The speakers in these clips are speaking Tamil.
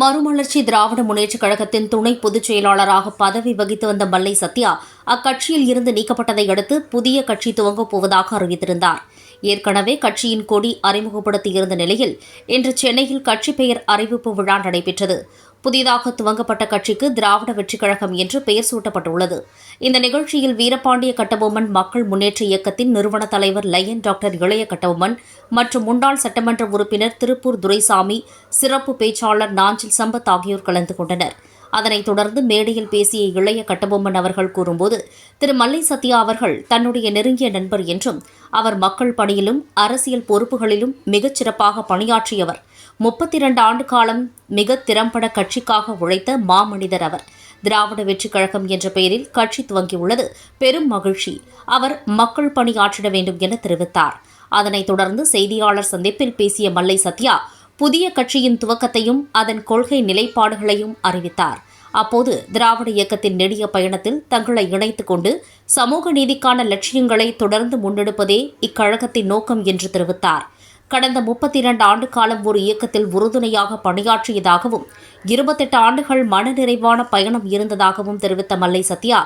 மறுமலர்ச்சி திராவிட முன்னேற்றக் கழகத்தின் துணை பொதுச் செயலாளராக பதவி வகித்து வந்த மல்லை சத்யா அக்கட்சியில் இருந்து நீக்கப்பட்டதை அடுத்து புதிய கட்சி துவங்கப் போவதாக அறிவித்திருந்தார். ஏற்கனவே கட்சியின் கொடி அறிமுகப்படுத்தியிருந்த நிலையில் இன்று சென்னையில் கட்சி பெயர் அறிவிப்பு விழா நடைபெற்றது. புதிதாக துவங்கப்பட்ட கட்சிக்கு திராவிட வெற்றிக் கழகம் என்று பெயர் சூட்டப்பட்டுள்ளது. இந்த நிகழ்ச்சியில் வீரபாண்டிய கட்டபொம்மன் மக்கள் முன்னேற்ற இயக்கத்தின் நிறுவன தலைவர் லயன் டாக்டர் இளைய கட்டபொம்மன் மற்றும் முன்னாள் சட்டமன்ற உறுப்பினர் திருப்பூர் துரைசாமி சிறப்பு பேச்சாளர் நாஞ்சில் சம்பத் ஆகியோர் கலந்து கொண்டனர். அதனைத் தொடர்ந்து மேடையில் பேசிய இளைய கட்டபொம்மன் அவர்கள் கூறும்போது திரு. மல்லை சத்யா அவர்கள் தன்னுடைய நெருங்கிய நண்பர் என்றும் அவர் மக்கள் பணியிலும் அரசியல் பொறுப்புகளிலும் மிகச் சிறப்பாக பணியாற்றியவர். முப்பத்தி இரண்டு ஆண்டு காலம் மிக திறம்பட கட்சிக்காக உழைத்த மாமனிதர் அவர். திராவிட வெற்றிக் கழகம் என்ற பெயரில் கட்சி துவங்கியுள்ளது. பெரும் மகிழ்ச்சி. அவர் மக்கள் பணியாற்றிட வேண்டும் என தெரிவித்தார். அதனைத் தொடர்ந்து செய்தியாளர் சந்திப்பில் பேசிய மல்லை சத்யா புதிய கட்சியின் துவக்கத்தையும் அதன் கொள்கை நிலைப்பாடுகளையும் அறிவித்தார். அப்போது திராவிட இயக்கத்தின் நெடிய பயணத்தில் தங்களை இணைத்துக் கொண்டு சமூக நீதிக்கான லட்சியங்களை தொடர்ந்து முன்னெடுப்பதே இக்கழகத்தின் நோக்கம் என்று தெரிவித்தார். கடந்த முப்பத்தி இரண்டு ஆண்டு காலம் ஒரு இயக்கத்தில் உறுதுணையாக பணியாற்றியதாகவும் இருபத்தெட்டு ஆண்டுகள் மனநிறைவான பயணம் இருந்ததாகவும் தெரிவித்த மல்லை சத்யா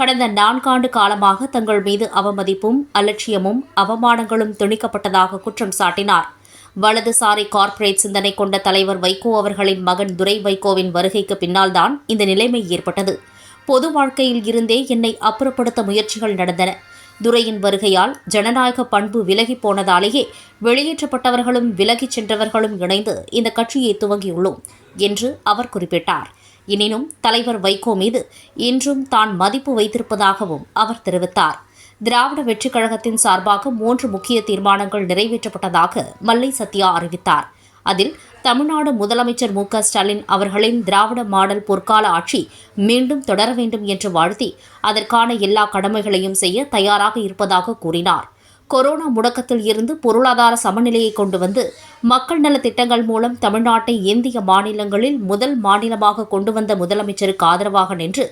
கடந்த நான்காண்டு காலமாக தங்கள் மீது அவமதிப்பும் அலட்சியமும் அவமானங்களும் திணிக்கப்பட்டதாக குற்றம் சாட்டினார். வலதுசாரி கார்ப்பரேட் சிந்தனை கொண்ட தலைவர் வைகோ அவர்களின் மகன் துரை வைகோவின் வருகைக்கு பின்னால்தான் இந்த நிலைமை ஏற்பட்டது. பொது வாழ்க்கையில் இருந்தே என்னை அப்புறப்படுத்த முயற்சிகள் நடந்தன. துரையின் வருகையால் ஜனநாயக பண்பு விலகி போனதாலேயே வெளியேற்றப்பட்டவர்களும் விலகிச் சென்றவர்களும் இணைந்து இந்த கட்சியை துவங்கியுள்ளோம் என்று அவர் குறிப்பிட்டார். எனினும் தலைவர் வைகோ மீது இன்றும் தான் மதிப்பு வைத்திருப்பதாகவும் அவர் தெரிவித்தார். திராவிட வெற்றிக் கழகத்தின் சார்பாக மூன்று முக்கிய தீர்மானங்கள் நிறைவேற்றப்பட்டதாக மல்லை சத்யா அறிவித்தார். அதில் தமிழ்நாடு முதலமைச்சர் மு க ஸ்டாலின் அவர்களின் திராவிட மாடல் பொற்கால ஆட்சி மீண்டும் தொடர வேண்டும் என்று வாழ்த்தி அதற்கான எல்லா கடமைகளையும் செய்ய தயாராக இருப்பதாக கூறினார். கொரோனா முடக்கத்தில் இருந்து பொருளாதார சமநிலையை கொண்டு வந்து மக்கள் நல திட்டங்கள் மூலம் தமிழ்நாட்டை இந்திய மாநிலங்களில் முதல் மாநிலமாக கொண்டு வந்த முதலமைச்சருக்கு ஆதரவாக நின்று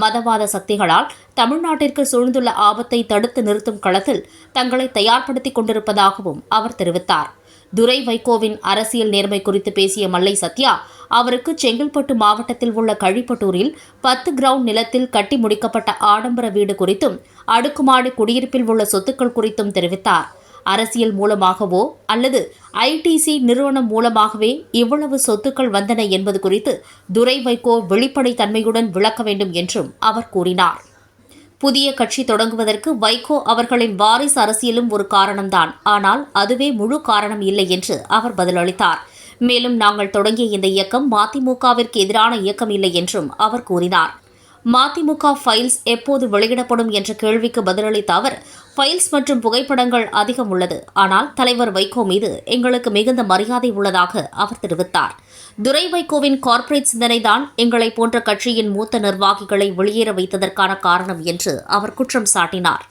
மதவாத சக்திகளால் தமிழ்நாட்டிற்கு சூழ்ந்துள்ள ஆபத்தை தடுத்து நிறுத்தும் களத்தில் தங்களை தயார்படுத்திக் கொண்டிருப்பதாகவும் அவர் தெரிவித்தார். துரை வைகோவின் அரசியல் நேர்மை குறித்து பேசிய மல்லை சத்யா அவருக்கு செங்கல்பட்டு மாவட்டத்தில் உள்ள கழிப்பட்டூரில் பத்து கிரவுண்ட் நிலத்தில் கட்டி முடிக்கப்பட்ட ஆடம்பர வீடு குறித்தும் அடுக்குமாடி குடியிருப்பில் உள்ள சொத்துக்கள் குறித்தும் தெரிவித்தார். அரசியல் மூலமாகவோ அல்லது ஐடிசி நிறுவனம் மூலமாகவே இவ்வளவு சொத்துக்கள் வந்தன என்பது குறித்து துரை வைகோ வெளிப்படைத்தன்மையுடன் விளக்க வேண்டும் என்றும் அவர் கூறினார். புதிய கட்சி தொடங்குவதற்கு வைகோ அவர்களின் வாரிசு அரசியலும் ஒரு காரணம்தான். ஆனால் அதுவே முழு காரணம் இல்லை என்று அவர் பதிலளித்தார். மேலும் நாங்கள் தொடங்கிய இந்த இயக்கம் மதிமுகவிற்கு எதிரான இயக்கம் இல்லை என்றும் அவர் கூறினார். மதிமுக ஃபைல்ஸ் எப்போது வெளியிடப்படும் என்ற கேள்விக்கு பதிலளித்த அவர் ஃபைல்ஸ் மற்றும் புகைப்படங்கள் அதிகம் உள்ளது. ஆனால் தலைவர் வைகோ மீது எங்களுக்கு மிகுந்த மரியாதை உள்ளதாக அவர் தெரிவித்தார். துரை வைகோவின் கார்ப்பரேட் சிந்தனைதான் எங்களை போன்ற கட்சியின் மூத்த நிர்வாகிகளை வெளியேற வைத்ததற்கான காரணம் என்று அவர் குற்றம் சாட்டினார்.